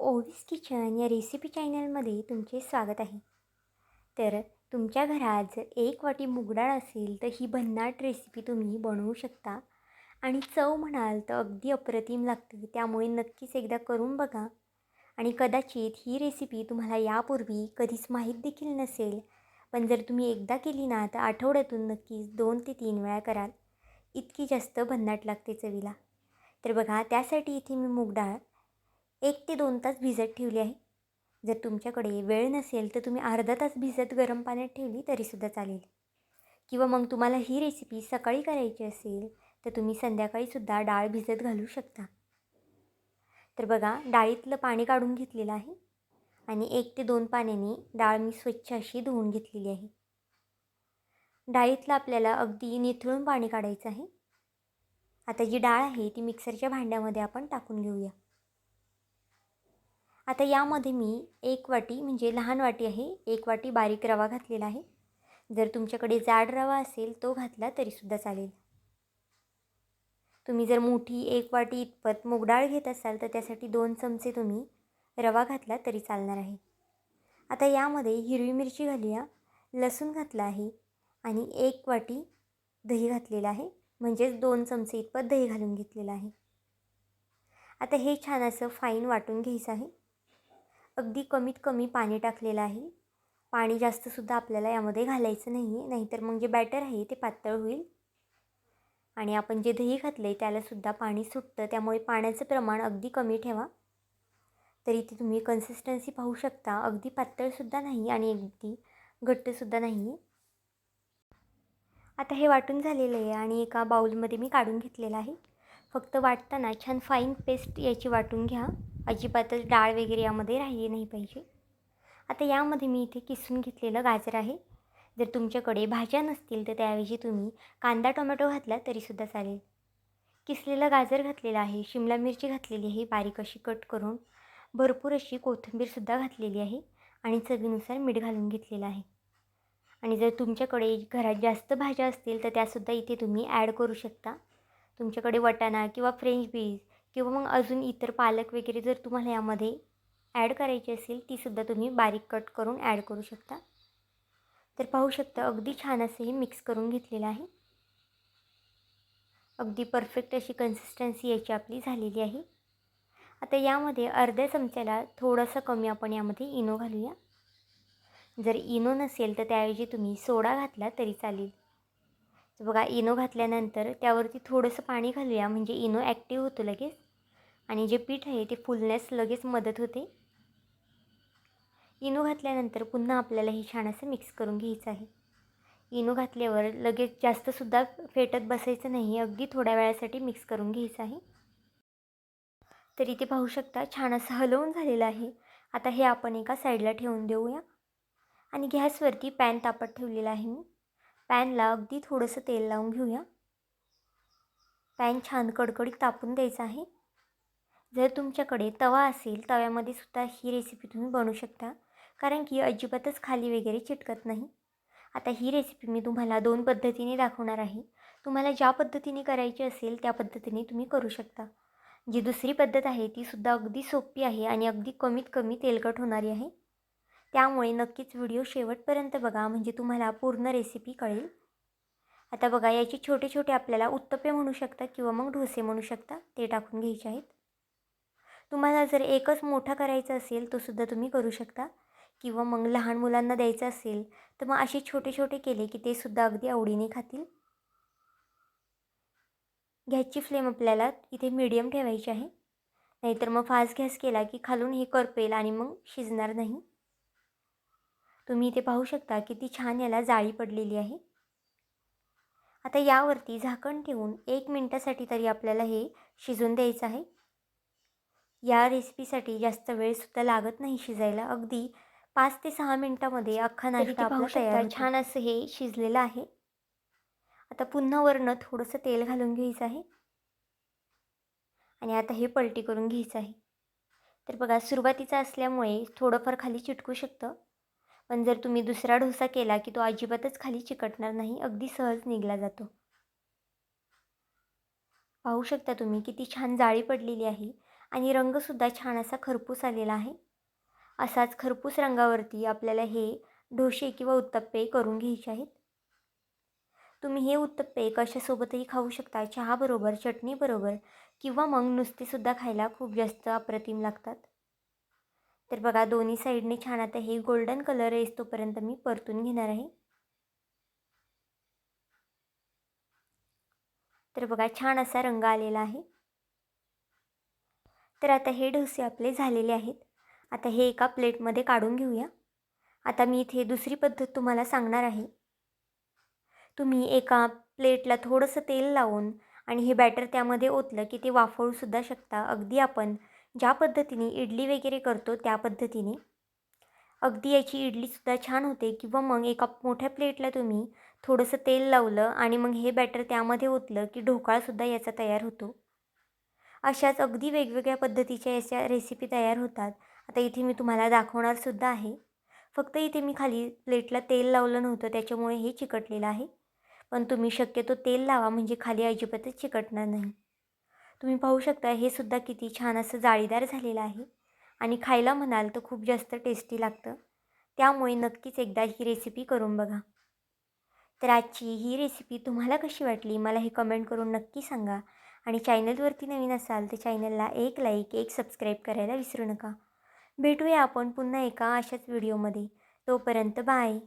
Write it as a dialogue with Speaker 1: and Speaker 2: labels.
Speaker 1: ओवीस kitchen या recipe चॅनलमध्ये तुमचे स्वागत आहे. तर तुमच्या घरात जर एक वाटी मुगडाळ असेल तर ही भन्नाट रेसिपी तुम्ही बनवू शकता. आणि चव म्हणाल तर अगदी अप्रतिम लागते. त्यामुळे नक्कीच एकदा करून बघा. आणि कदाचित ही रेसिपी तुम्हाला यापूर्वी कधीच माहीत देखील नसेल पण जर तुम्ही एकदा केली ना तर आठवड्यातून नक्कीच दोन ते तीन वेळा कराल. इतकी जास्त भन्नाट लागते चवीला. तर बघा त्यासाठी इथे मी मुगडाळ एक ते दोन तास भिजत ठेवली आहे. जर तुमच्याकडे वेळ नसेल तर तुम्ही अर्धा तास भिजत गरम पाण्यात ठेवली तरीसुद्धा चालेल. किंवा मग तुम्हाला ही रेसिपी सकाळी करायची असेल तर तुम्ही संध्याकाळीसुद्धा डाळ भिजत घालू शकता. तर बघा डाळीतलं पाणी काढून घेतलेलं आहे. आणि एक ते दोन पाण्याने डाळ मी स्वच्छ अशी धुवून घेतलेली आहे. डाळीतलं आपल्याला अगदी निथळून पाणी काढायचं आहे. आता जी डाळ आहे ती मिक्सरच्या भांड्यामध्ये आपण टाकून घेऊया. आता यामध्ये मी एक वाटी म्हणजे लहान वाटी आहे एक वाटी बारीक रवा घातलेला आहे. जर तुमच्याकडे जाड रवा असेल तो घातला तरीसुद्धा चालेल. तुम्ही जर मोठी एक वाटी इतपत मुगडाळ घेत असाल तर त्यासाठी दोन चमचे तुम्ही रवा घातला तरी चालणार आहे. आता यामध्ये हिरवी मिरची घालूया लसूण घातला आहे आणि एक वाटी दही घातलेलं आहे म्हणजेच दोन चमचे इतपत दही घालून घेतलेलं आहे. आता हे छान असं फाईन वाटून घ्यायचं आहे. अगदी कमीत कमी पाणी टाकलेलं आहे. पाणी जास्तसुद्धा आपल्याला यामध्ये घालायचं नाही आहे नाहीतर मग जे बॅटर आहे ते पातळ होईल. आणि आपण जे दही घातलं आहे त्यालासुद्धा पाणी सुटतं. त्यामुळे पाण्याचं प्रमाण अगदी कमी ठेवा. तर इथे तुम्ही कन्सिस्टन्सी पाहू शकता. अगदी पातळसुद्धा नाही आणि अगदी घट्टसुद्धा नाही आहे आता हे वाटून झालेलं आहे आणि एका बाऊलमध्ये मी काढून घेतलेलं आहे. फक्त वाटताना छान फाईन पेस्ट याची वाटून घ्या. अजिबातच डाळ वगैरे यामध्ये राहिली नाही पाहिजे. आता यामध्ये मी इथे किसून घेतलेलं गाजर आहे. जर तुमच्याकडे भाज्या नसतील तर त्याऐवजी तुम्ही कांदा टोमॅटो घातला तरीसुद्धा चालेल. किसलेलं गाजर घातलेलं आहे. शिमला मिरची घातलेली आहे. बारीक अशी कट करून भरपूर अशी कोथिंबीरसुद्धा घातलेली आहे आणि चवीनुसार मीठ घालून घेतलेलं आहे. आणि जर तुमच्याकडे घरात जास्त भाज्या असतील तर त्यासुद्धा इथे तुम्ही ॲड करू शकता. तुमच्याकडे वटाणा किंवा फ्रेंच बीज किंवा मग अजून इतर पालक वगैरे जर तुम्हाला यामध्ये ॲड करायची असेल तीसुद्धा तुम्ही बारीक कट करून ॲड करू शकता. तर पाहू शकता अगदी छान असं हे मिक्स करून घेतलेलं आहे. अगदी परफेक्ट अशी कन्सिस्टन्सी याची आपली झालेली आहे. आता यामध्ये अर्ध्या चमच्याला थोडंसं कमी आपण यामध्ये इनो घालूया. जर इनो नसेल तर त्याऐवजी तुम्ही सोडा घातला तरी चालेल. तर बघा इनो घातल्यानंतर त्यावरती थोडंसं पाणी घालूया. म्हणजे इनो ॲक्टिव्ह होतो लगेच. आणि जे पीठ आहे ते फुलण्यास लगेच मदत होते. इनो घातल्यानंतर पुन्हा आपल्याला हे छान असं मिक्स करून घ्यायचं आहे. इनो घातल्यावर लगेच जास्तसुद्धा फेटत बसायचं नाही. अगदी थोड्या वेळासाठी मिक्स करून घ्यायचं आहे. तर इथे पाहू शकता छान असं हलवून झालेलं आहे. आता हे आपण एका साईडला ठेवून देऊया. आणि गॅसवरती पॅन तापत ठेवलेला आहे मी. पॅनला अगदी थोडंसं तेल लावून घेऊया. पॅन छान कडकडीत तापून द्यायचा आहे. जर तुमच्याकडे तवा असेल तव्यामध्ये सुद्धा ही रेसिपी तुम्ही बनवू शकता. कारण की अजिबातच खाली वगैरे चिटकत नाही. आता ही रेसिपी मी तुम्हाला दोन पद्धतीने दाखवणार आहे. तुम्हाला ज्या पद्धतीने करायची असेल त्या पद्धतीने तुम्ही करू शकता. जी दुसरी पद्धत आहे तीसुद्धा अगदी सोपी आहे आणि अगदी कमीत कमी तेलकट होणारी आहे. त्यामुळे नक्कीच व्हिडिओ शेवटपर्यंत बघा म्हणजे तुम्हाला पूर्ण रेसिपी कळेल. आता बघा याचे छोटे छोटे आपल्याला उत्तपे म्हणू शकता किंवा मग डोसे म्हणू शकता ते टाकून घ्यायचे आहेत. तुम्हाला जर एकच मोठा करायचा असेल तो सुद्धा तुम्ही करू शकता. किंवा मग लहान मुलांना द्यायचं असेल तर मग असे छोटे छोटे केले की ते सुद्धा अगदी आवडीने खातील. गॅसची फ्लेम आपल्याला इथे मीडियम ठेवायची आहे. नाहीतर मग फास्ट गॅस केला की खालून हे करपेल आणि मग शिजणार नाही. तुम्ही इथे पाहू शकता किती छान याला जाळी पडलेली आहे. आता यावरती झाकण ठेवून एक मिनटासाठी तरी आपल्याला हे शिजून द्यायचं आहे. या रेसिपीसाठी जास्त वेळसुद्धा लागत नाही शिजायला. अगदी पाच ते सहा मिनटामध्ये अख्खा नाश्ता आपला तयार छान असं हे शिजलेलं आहे. आता पुन्हा वरनं थोडंसं तेल घालून घ्यायचं आहे. आणि आता हे पलटी करून घ्यायचं आहे. तर बघा सुरुवातीचा असल्यामुळे थोडंफार खाली चिटकू शकतं. पण जर तुम्ही दुसरा डोसा केला की तो अजिबातच खाली चिकटणार नाही अगदी सहज निघला जातो. पाहू शकता तुम्ही किती छान जाळी पडलेली आहे आणि रंगसुद्धा छान असा खरपूस आलेला आहे. असाच खरपूस रंगावरती आपल्याला हे ढोसे किंवा उत्तप्पे करून घ्यायचे आहेत. तुम्ही हे उत्तप्पे कशासोबतही खाऊ शकता चहाबरोबर चटणीबरोबर किंवा मग नुसतेसुद्धा खायला खूप जास्त अप्रतिम लागतात. तर बघा दोन्ही साईडने छान आता हे गोल्डन कलर येस तोपर्यंत मी परतून घेणार आहे. तर बघा छान असा रंग आलेला आहे. तर आता हे डोसे आपले झालेले आहेत. आता हे एका प्लेटमध्ये काढून घेऊया. आता मी इथे दुसरी पद्धत तुम्हाला सांगणार आहे. तुम्ही एका प्लेटला थोडंसं तेल लावून आणि हे बॅटर त्यामध्ये ओतलं की ते वाफवूसुद्धा शकता. अगदी आपण ज्या पद्धतीने इडली वगैरे करतो त्या पद्धतीने. अगदी याची इडलीसुद्धा छान होते. किंवा मग एका मोठ्या प्लेटला तुम्ही थोडंसं तेल लावलं आणि मग हे बॅटर त्यामध्ये ओतलं की ढोकळासुद्धा याचा तयार होतो. अशाच अगदी वेगवेगळ्या पद्धतीच्या याच्या रेसिपी तयार होतात. आता इथे मी तुम्हाला दाखवणारसुद्धा आहे. फक्त इथे मी खाली प्लेटला तेल लावलं नव्हतं त्याच्यामुळे हे चिकटलेलं आहे. पण तुम्ही शक्यतो तेल लावा म्हणजे खाली अजिबातच चिकटणार नाही. तुम्ही पाहू शकता हे सुद्धा किती छान असं जाळीदार झालेलं आहे. आणि खायला म्हणाल तर खूप जास्त टेस्टी लागतं. त्यामुळे नक्कीच एकदा ही रेसिपी करून बघा. तर आजची ही रेसिपी तुम्हाला कशी वाटली? मला हे कमेंट करून नक्की सांगा. आणि चॅनलवरती नवीन असाल तर चॅनलला एक लाईक एक सबस्क्राईब करायला विसरू नका. भेटूया आपण पुन्हा एका अशाच व्हिडिओमध्ये तोपर्यंत बाय